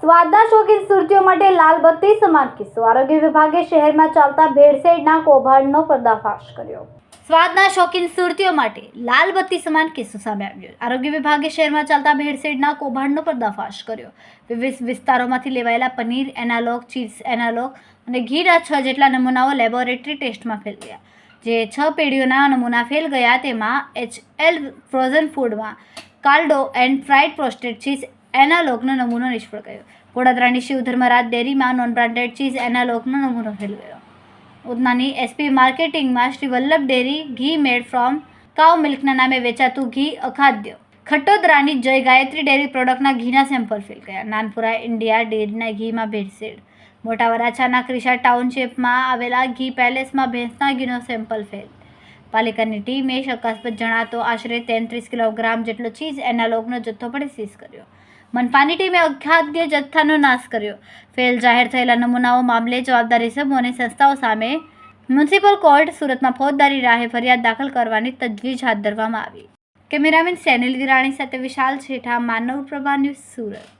સ્વાદના શોખીન સુરતીઓ માટે લાલ બત્તી સમાન કિસ્સો. આરોગ્ય વિભાગે શહેરમાં ચાલતા ભેળસેળના કૌભાંડનો પર્દાફાશ કર્યો. સ્વાદના શોખીન સુરતીઓ માટે લાલ બત્તી સમાન કિસ્સો સામે આવ્યો. આરોગ્ય વિભાગે શહેરમાં ચાલતા ભેળસેળના કૌભાંડનો પર્દાફાશ કર્યો. વિવિધ વિસ્તારોમાંથી લેવાયેલા પનીર, એનાલોગ, ચીઝ, એનાલોગ અને ઘીના છ જેટલા નમૂનાઓ લેબોરેટરી ટેસ્ટમાં ફેલ ગયા જે છ પેઢીઓના નમૂના ફેલ ગયા તેમાં એચ એલ ફ્રોઝન ફૂડમાં કાલ્ડો એન્ડ ફ્રાઈડ પ્રોસ્ટેડ ચીઝ એનાલોગનો નમૂનો નિષ્ફળ ગયો. વડોદરાની શિવ ધર્મરાજ ડેરીમાં નોન બ્રાન્ડેડ ચીઝ એનાલોગનો નમૂનો ફેલ ગયો. ઉધનાની એસપી માર્કેટિંગમાં શ્રી વલ્લભ ડેરી ઘી મેડ ફ્રોમ કાઉ મિલ્કના નામે વેચાતું ઘી અખાદ્ય. ખટોદરાની જય ગાયત્રી ડેરી પ્રોડક્ટના ઘીના સેમ્પલ ફેલ ગયા. નાનપુરા ઇન્ડિયા ડેરીના ઘીમાં ભેળસેળ. મોટા વરાછાના ક્રિશા ટાઉનશીપમાં આવેલા ઘી પેલેસમાં ભેંસના ઘીનો સેમ્પલ ફેલ પાલિકાની ટીમે શંકાસ્પદ જણાતો આશરે તેત્રીસ કિલોગ્રામ જેટલો ચીઝ એનાલોગનો જથ્થો પણ સીઝ કર્યો. મનપાની ટીમે અખાદ્ય જથ્થાનો નાશ કર્યો. ફેલ જાહેર થયેલા નમૂનાઓ મામલે જવાબદારી ઇસમો અને સંસ્થાઓ સામે મ્યુનિસિપલ કોર્ટ સુરતમાં ફોજદારી રાહે ફરિયાદ દાખલ કરવાની તજવીજ હાથ ધરવામાં આવી. કેમેરામેન સેનિલ વિરાણી સાથે વિશાલ છેઠા માનવ પ્રભા ન્યૂઝ સુરત.